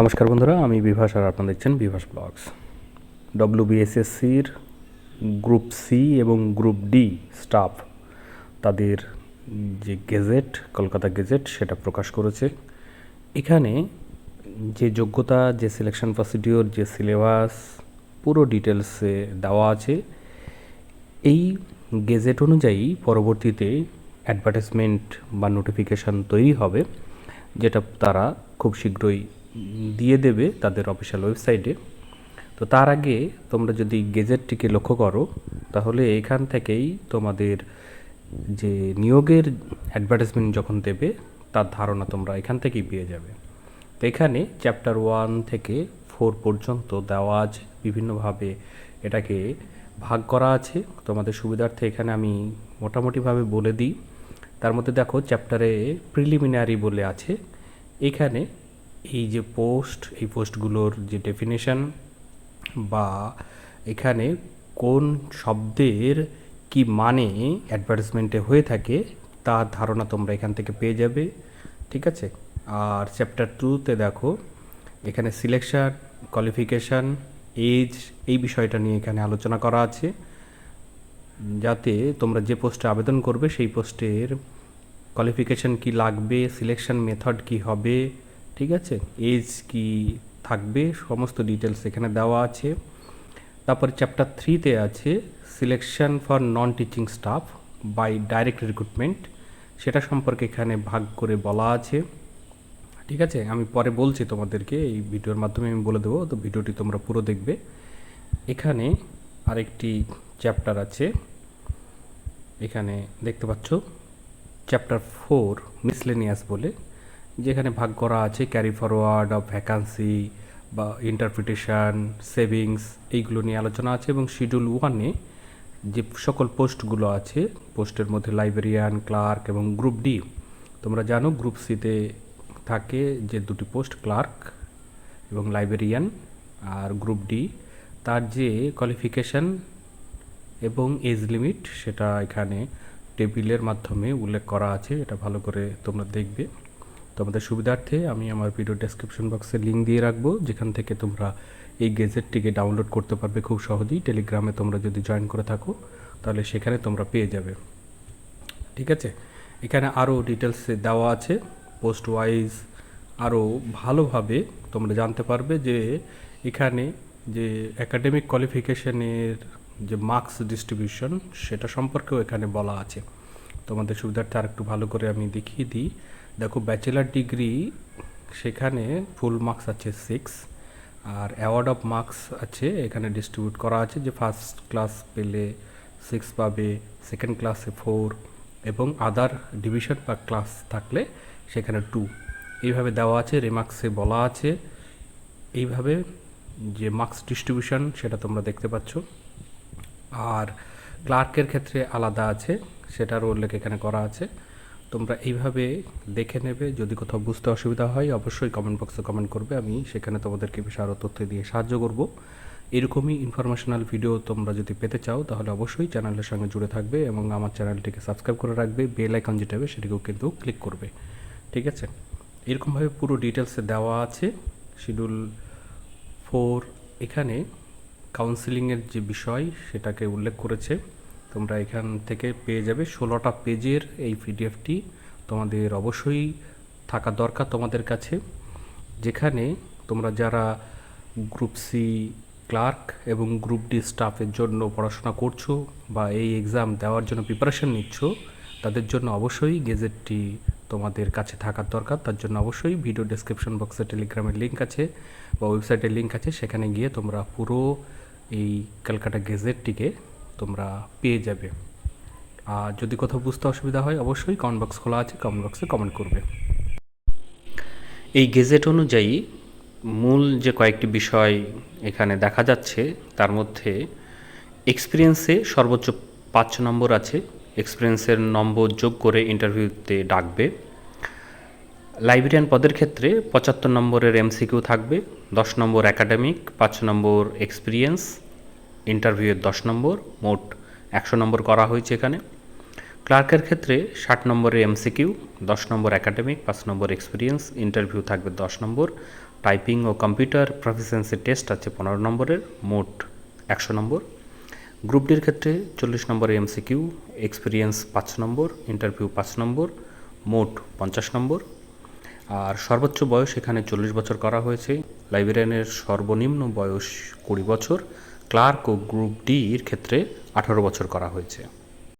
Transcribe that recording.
নমস্কার বন্ধুরা, আমি বিভাস আর আপনারা দেখছেন বিভাস ব্লগস। ডব্লিউবিএসএসসির গ্রুপ সি এবং গ্রুপ ডি স্টাফ তাদের যে গেজেট কলকাতা গেজেট সেটা প্রকাশ করেছে। এখানে যে যোগ্যতা, যে সিলেকশন প্রসিডিওর যে সিলেবাস পুরো ডিটেলসে দেওয়া আছে। এই গেজেট অনুযায়ী পরবর্তীতে অ্যাডভার্টাইজমেন্ট বা নোটিফিকেশান তৈরি হবে, যেটা তারা খুব শীঘ্রই দিয়ে দেবে তাদের অফিসিয়াল ওয়েবসাইটে তো তার আগে তোমরা যদি গেজেটটিকে লক্ষ্য করো, তাহলে এখান থেকেই তোমাদের যে নিয়োগের অ্যাডভার্টাইজমেন্ট যখন দেবে, তার ধারণা তোমরা এখান থেকেই পেয়ে যাবে। তো এখানে চ্যাপ্টার ওয়ান থেকে ফোর পর্যন্ত দেওয়া আছে, বিভিন্নভাবে এটাকে ভাগ করা আছে। তোমাদের সুবিধার্থে এখানে আমি মোটামুটিভাবে বলে দিই। তার মধ্যে দেখো চ্যাপ্টারে প্রিলিমিনারি বলে আছে। এখানে এই যে পোস্ট, এই পোস্টগুলোর যে ডেফিনেশন বা এখানে কোন শব্দের কি মানে অ্যাডভার্টাইজমেন্টে হয়ে থাকে, তার ধারণা তোমরা এখান থেকে পেয়ে যাবে, ঠিক আছে? আর চ্যাপ্টার টুতে দেখো, এখানে সিলেকশন কোয়ালিফিকেশান এজ এই বিষয়টা নিয়ে এখানে আলোচনা করা আছে। যাতে তোমরা যে পোস্টে আবেদন করবে, সেই পোস্টের কোয়ালিফিকেশান কি লাগবে সিলেকশন মেথড কি হবে ঠিক আছে? এজ কি থাকবে? সমস্ত ডিটেলস এখানে দেওয়া আছে। তারপর চ্যাপ্টার থ্রিতে আছে selection for non teaching staff by direct recruitment সেটা সম্পর্কে এখানে ভাগ করে বলা আছে। ঠিক আছে? আমি পরে বলছি তোমাদেরকে, এই ভিডিওর মাধ্যমে আমি বলে দেবো, তো ভিডিওটি তোমরা পুরো দেখবে। এখানে আরেকটি চ্যাপ্টার আছে। এখানে দেখতে পাচ্ছ চ্যাপ্টার ফোর মিসলেনিয়াস বলে। যেখানে ভাগ করা আছে ক্যারি ফরওয়ার্ড অফ ভ্যাকান্সি বা ইন্টারপ্রিটেশন সেভিংস এইগুলো নিয়ে আলোচনা আছে এবং শিডিউল ওয়ানে যে সকল পোস্টগুলো আছে পোস্টের মধ্যে লাইব্রেরিয়ান ক্লার্ক এবং গ্রুপ ডি তোমরা জানো গ্রুপ সিতে থাকে যে দুটি পোস্ট ক্লার্ক এবং লাইব্রেরিয়ান আর গ্রুপ ডি তার যে কোয়ালিফিকেশান এবং এজ লিমিট সেটা এখানে টেবিলের মাধ্যমে উল্লেখ করা আছে, এটা ভালো করে তোমরা দেখবে। তোমাদের সুবিধার্থে আমি আমার ভিডিও ডেসক্রিপশন বক্সে লিঙ্ক দিয়ে রাখব, যেখান থেকে তোমরা এই গেজেটটিকে ডাউনলোড করতে পারবে খুব সহজেই। টেলিগ্রামে তোমরা যদি জয়েন করে থাকো, তাহলে সেখানে তোমরা পেয়ে যাবে। ঠিক আছে? এখানে আরও ডিটেলস দেওয়া আছে। পোস্ট ওয়াইজ আরও ভালোভাবে তোমরা জানতে পারবে যে এখানে যে একাডেমিক কোয়ালিফিকেশনের যে মার্কস ডিস্ট্রিবিউশন সেটা সম্পর্কেও এখানে বলা আছে। তোমাদের সুবিধার্থে আর একটু ভালো করে আমি দেখিয়ে দিই। দেখো ব্যাচেলার ডিগ্রি সেখানে ফুল মার্কস আছে সিক্স আর অ্যাওয়ার্ড অফ মার্কস আছে, এখানে ডিস্ট্রিবিউট করা আছে যে ফার্স্ট ক্লাস পেলে সিক্স পাবে সেকেন্ড ক্লাসে ফোর এবং আদার ডিভিশন বা ক্লাস থাকলে সেখানে টু এইভাবে দেওয়া আছে রেমার্কসে বলা আছে। এইভাবে যে মার্কস ডিস্ট্রিবিউশন সেটা তোমরা দেখতে পাচ্ছ। আর ক্লার্কের ক্ষেত্রে আলাদা আছে সেটারও উল্লেখ এখানে করা আছে। তোমরা এইভাবে দেখে নেবে। যদি কোথাও বুঝতে অসুবিধা হয়, অবশ্যই কমেন্ট বক্সে কমেন্ট করবে। আমি সেখানে তোমাদেরকে বিষয়ে আরও তথ্য দিয়ে সাহায্য করব। এরকমই ইনফরমেশনাল ভিডিও তোমরা যদি পেতে চাও, তাহলে অবশ্যই চ্যানেলের সঙ্গে জুড়ে থাকবে এবং আমার চ্যানেলটিকে সাবস্ক্রাইব করে রাখবে। বেল আইকন যেটা হবে, সেটিকেও কিন্তু ক্লিক করবে। ঠিক আছে? এরকমভাবে পুরো ডিটেলসে দেওয়া আছে। শিডিউল ফোর এখানে কাউন্সিলিংয়ের যে বিষয়, সেটাকে উল্লেখ করেছে। তোমরা এখান থেকে পেয়ে যাবে ষোলোটা পেজের এই পিডিএফটি তোমাদের অবশ্যই থাকা দরকার তোমাদের কাছে। যেখানে তোমরা যারা গ্রুপ সি ক্লার্ক এবং গ্রুপ ডি স্টাফের জন্য পড়াশোনা করছ বা এই এক্সাম দেওয়ার জন্য প্রিপারেশন নিচ্ছ, তাদের জন্য অবশ্যই গেজেটটি তোমাদের কাছে থাকার দরকার। তার জন্য অবশ্যই ভিডিও ডেসক্রিপশন বক্সে টেলিগ্রামের লিঙ্ক আছে বা ওয়েবসাইটের লিঙ্ক আছে। সেখানে গিয়ে তোমরা পুরো এই ক্যালকাটা গেজেটটিকে তোমরা পেয়ে যাবে। আর যদি কোথাও বুঝতে অসুবিধা হয়, অবশ্যই কমেন্ট বক্স খোলা আছে কমেন্ট বক্সে কমেন্ট করবে। এই গেজেট অনুযায়ী মূল যে কয়েকটি বিষয় এখানে দেখা যাচ্ছে, তার মধ্যে এক্সপিরিয়েন্সে সর্বোচ্চ পাঁচ নম্বর আছে। এক্সপিরিয়েন্সের নম্বর যোগ করে ইন্টারভিউতে ডাকবে। লাইব্রেরিয়ান পদের ক্ষেত্রে পঁচাত্তর নম্বরের এমসিকিউ থাকবে, দশ নম্বর একাডেমিক পাঁচ নম্বর এক্সপিরিয়েন্স ইন্টারভিউয়ের দশ নম্বর, মোট একশো নম্বর করা হয়েছে এখানে। ক্লার্কের ক্ষেত্রে ষাট নম্বরের এমসিকিউ দশ নম্বর একাডেমিক পাঁচ নম্বর এক্সপিরিয়েন্স ইন্টারভিউ থাকবে দশ নম্বর। টাইপিং ও কম্পিউটার প্রফিসিয়েন্সি টেস্ট আছে পনেরো নম্বরের, মোট একশো নম্বর। গ্রুপ ডির ক্ষেত্রে চল্লিশ নম্বরের এমসিকিউ এক্সপিরিয়েন্স পাঁচ নম্বর ইন্টারভিউ পাঁচ নম্বর, মোট পঞ্চাশ নম্বর। আর সর্বোচ্চ বয়স এখানে চল্লিশ বছর করা হয়েছে। লাইব্রেরিয়ানের সর্বনিম্ন বয়স কুড়ি বছর। ক্লার্ক ও গ্রুপ ডির ক্ষেত্রে আঠারো বছর করা হয়েছে।